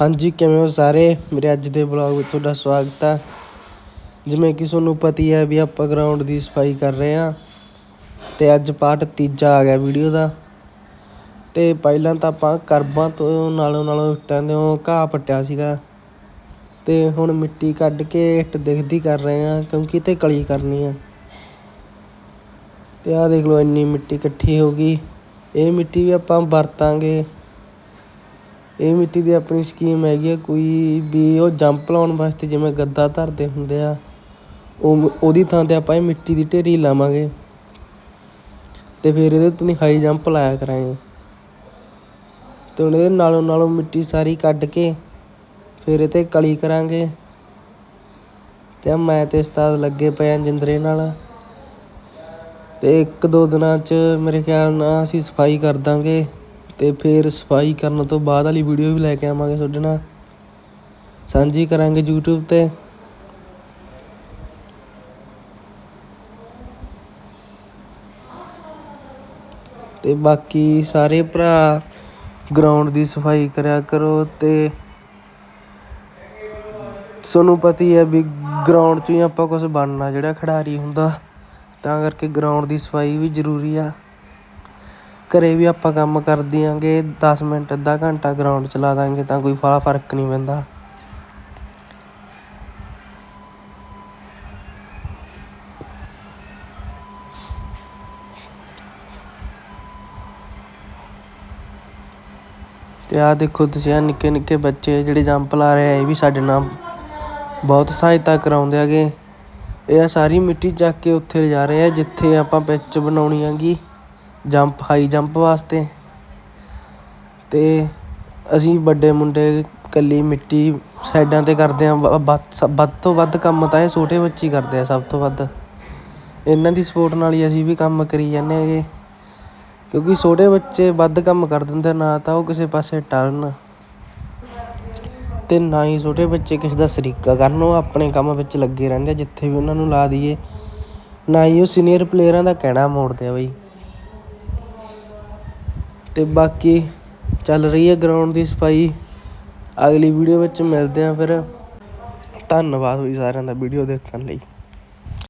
ਹਾਂਜੀ, ਕਿਵੇਂ ਹੋ ਸਾਰੇ? ਮੇਰੇ ਅੱਜ ਦੇ ਵਲੌਗ ਵਿੱਚ ਤੁਹਾਡਾ ਸਵਾਗਤ ਹੈ ਜਿਵੇਂ ਕਿ ਤੁਹਾਨੂੰ ਪਤੀ ਹੈ ਵੀ ਆਪਾਂ ਗਰਾਊਂਡ ਦੀ ਸਫ਼ਾਈ ਕਰ ਰਹੇ ਹਾਂ ਤੇ ਅੱਜ ਪਾਰਟ ਤੀਜਾ ਆ ਗਿਆ ਵੀਡੀਓ ਦਾ। ਤੇ ਪਹਿਲਾਂ ਤਾਂ ਆਪਾਂ ਕਰਬਾਂ ਤੋਂ ਨਾਲੋਂ ਨਾਲੋਂ ਇੱਟਾਂ ਤੋਂ ਘਾਹ ਪੱਟਿਆ ਸੀਗਾ। ਤੇ ਹੁਣ ਮਿੱਟੀ ਕੱਢ ਕੇ ਇੱਟ ਦਿਖਦੀ ਕਰ ਰਹੇ ਹਾਂ, ਕਿਉਂਕਿ ਤੇ ਕਲੀ ਕਰਨੀ ਆ। ਤੇ ਆਹ ਦੇਖ ਲਓ, ਇੰਨੀ ਮਿੱਟੀ ਇਕੱਠੀ ਹੋ ਗਈ। ਇਹ ਮਿੱਟੀ ਵੀ ਆਪਾਂ ਵਰਤਾਂਗੇ। ਇਹ ਮਿੱਟੀ ਦੀ ਆਪਣੀ ਸਕੀਮ ਹੈਗੀ ਆ ਕੋਈ ਵੀ ਉਹ ਜੰਪ ਲਾਉਣ ਵਾਸਤੇ ਜਿਵੇਂ ਗੱਦਾ ਧਰਦੇ ਹੁੰਦੇ ਆ, ਉਹ ਉਹਦੀ ਥਾਂ 'ਤੇ ਆਪਾਂ ਇਹ ਮਿੱਟੀ ਦੀ ਢੇਰੀ ਲਾਵਾਂਗੇ ਅਤੇ ਫਿਰ ਇਹਦੇ ਤੋਂ ਹਾਈ ਜੰਪ ਲਾਇਆ ਕਰਾਂਗੇ। ਅਤੇ ਹੁਣ ਇਹਦੇ ਨਾਲੋਂ ਨਾਲੋਂ ਮਿੱਟੀ ਸਾਰੀ ਕੱਢ ਕੇ ਫਿਰ ਇਹ 'ਤੇ ਕਲੀ ਕਰਾਂਗੇ। ਅਤੇ ਮੈਂ ਤੇ ਉਸਤਾਦ ਲੱਗੇ ਪਏ ਹਾਂ ਜਿੰਦਰੇ ਨਾਲ। ਅਤੇ ਇੱਕ ਦੋ ਦਿਨਾਂ 'ਚ ਮੇਰੇ ਖਿਆਲ ਨਾਲ ਅਸੀਂ ਸਫ਼ਾਈ ਕਰ ਦਾਂਗੇ। ਅਤੇ ਫਿਰ ਸਫ਼ਾਈ ਕਰਨ ਤੋਂ ਬਾਅਦ ਵਾਲੀ ਵੀਡੀਓ ਵੀ ਲੈ ਕੇ ਆਵਾਂਗੇ ਤੁਹਾਡੇ ਨਾਲ। ਸਾਂਝੀ ਕਰਾਂਗੇ ਯੂਟਿਊਬ ਤੇ। ਤੇ ਬਾਕੀ ਸਾਰੇ ਭਰਾ ਗਰਾਊਂਡ ਦੀ ਸਫ਼ਾਈ ਕਰਿਆ ਕਰੋ ਅਤੇ ਤੁਹਾਨੂੰ ਪਤਾ ਹੀ ਹੈ ਵੀ ਗਰਾਊਂਡ 'ਚ ਹੀ ਆਪਾਂ ਕੁਝ ਬਣਨਾ, ਜਿਹੜਾ ਖਿਡਾਰੀ ਹੁੰਦਾ, ਤਾਂ ਕਰਕੇ ਗਰਾਊਂਡ ਦੀ ਸਫ਼ਾਈ ਵੀ ਜ਼ਰੂਰੀ ਆ। ਘਰ ਵੀ ਆਪਾਂ ਕੰਮ ਕਰ ਦਿਆਂਗੇ, ਦਸ ਮਿੰਟ, ਅੱਧਾ ਘੰਟਾ ਗਰਾਊਂਡ 'ਚ ਲਾ ਦਾਂਗੇ ਤਾਂ ਕੋਈ ਫਾਲਾ ਫ਼ਰਕ ਨਹੀਂ ਪੈਂਦਾ। ਤੇ ਆਹ ਦੇਖੋ ਤੁਸੀਂ ਆਹ ਨਿੱਕੇ ਨਿੱਕੇ ਬੱਚੇ ਜਿਹੜੇ ਜੰਪ ਲਾ ਰਹੇ ਆ, ਇਹ ਵੀ ਸਾਡੇ ਨਾਲ ਬਹੁਤ ਸਹਾਇਤਾ ਕਰਾਉਂਦੇ ਹੈਗੇ। ਇਹ ਆ ਸਾਰੀ ਮਿੱਟੀ ਚੱਕ ਕੇ ਉੱਥੇ ਲਿਜਾ ਰਹੇ ਆ, ਜਿੱਥੇ ਆਪਾਂ ਪਿੱਚ ਬਣਾਉਣੀ ਹੈਗੀ। ਜੰਪ ਹਾਈ ਜੰਪ ਵਾਸਤੇ। ਅਤੇ ਅਸੀਂ ਵੱਡੇ ਮੁੰਡੇ ਇਕੱਲੀ ਮਿੱਟੀ ਸਾਈਡਾਂ 'ਤੇ ਕਰਦੇ ਹਾਂ ਵੱਧ ਸ- ਵੱਧ ਤੋਂ ਵੱਧ ਕੰਮ ਤਾਂ ਇਹ ਛੋਟੇ ਬੱਚੇ ਹੀ ਕਰਦੇ ਆ, ਸਭ ਤੋਂ ਵੱਧ। ਇਹਨਾਂ ਦੀ ਸਪੋਰਟ ਨਾਲ ਹੀ ਅਸੀਂ ਵੀ ਕੰਮ ਕਰੀ ਜਾਂਦੇ ਹੈਗੇ। ਕਿਉਂਕਿ ਛੋਟੇ ਬੱਚੇ ਵੱਧ ਕੰਮ ਕਰ ਦਿੰਦੇ ਨਾ ਤਾਂ ਉਹ ਕਿਸੇ ਪਾਸੇ ਟਰਨ ਅਤੇ ਨਾ ਹੀ ਛੋਟੇ ਬੱਚੇ ਕਿਸੇ ਦਾ ਸਰੀਕਾ ਕਰਨ, ਉਹ ਆਪਣੇ ਕੰਮ ਵਿੱਚ ਲੱਗੇ ਰਹਿੰਦੇ ਆ, ਜਿੱਥੇ ਵੀ ਉਹਨਾਂ ਨੂੰ ਲਾ ਦਈਏ। ਨਾ ਹੀ ਉਹ ਸੀਨੀਅਰ ਪਲੇਅਰਾਂ ਦਾ ਕਹਿਣਾ ਮੋੜਦੇ ਆ ਬਈ। ਅਤੇ ਬਾਕੀ ਚੱਲ ਰਹੀ ਹੈ ਗਰਾਊਂਡ ਦੀ ਸਫ਼ਾਈ। ਅਗਲੀ ਵੀਡੀਓ ਵਿੱਚ ਮਿਲਦੇ ਹਾਂ ਫਿਰ। ਧੰਨਵਾਦ ਵੀ ਸਾਰਿਆਂ ਦਾ ਵੀਡੀਓ ਦੇਖਣ ਲਈ।